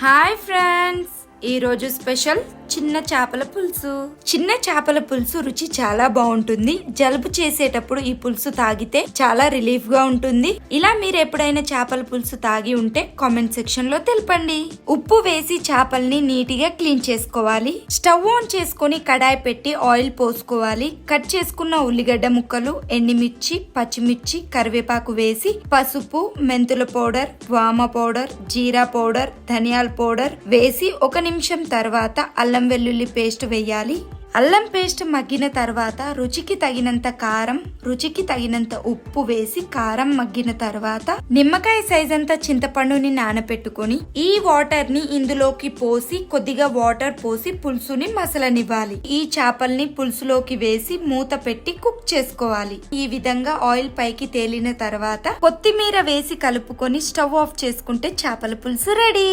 Hi friends! ఈ రోజు special చిన్న చేపల పులుసు. చిన్న చేపల పులుసు రుచి చాలా బాగుంటుంది. జలుబు చేసేటప్పుడు ఈ పులుసు తాగితే చాలా రిలీఫ్గా ఉంటుంది. ఇలా మీరు ఎప్పుడైనా చేపల పులుసు తాగి ఉంటే కామెంట్ సెక్షన్లో తెలపండి. ఉప్పు వేసి చేపల్ని నీటిగా క్లీన్ చేసుకోవాలి. స్టవ్ ఆన్ చేసుకొని కడాయి పెట్టి ఆయిల్ పోసుకోవాలి. కట్ చేసుకున్న ఉల్లిగడ్డ ముక్కలు ఎండిమిర్చి పచ్చిమిర్చి కరివేపాకు వేసి పసుపు మెంతుల పౌడర్ వామ పౌడర్ జీరా పౌడర్ ధనియాల పౌడర్ వేసి ఒక నిమిషం తర్వాత అల్లం వెల్లుల్లి పేస్ట్ వేయాలి. అల్లం పేస్ట్ మగ్గిన తర్వాత రుచికి తగినంత కారం రుచికి తగినంత ఉప్పు వేసి కారం మగ్గిన తర్వాత నిమ్మకాయ సైజ్ అంతా చింతపండుని నానపెట్టుకొని ఈ వాటర్ని ఇందులోకి పోసి కొద్దిగా వాటర్ పోసి పులుసుని మసలనివ్వాలి. ఈ చేపల్ని పులుసులోకి వేసి మూత పెట్టి కుక్ చేసుకోవాలి. ఈ విధంగా ఆయిల్ పైకి తేలిన తర్వాత కొత్తిమీర వేసి కలుపుకొని స్టవ్ ఆఫ్ చేసుకుంటే చేపల పులుసు రెడీ.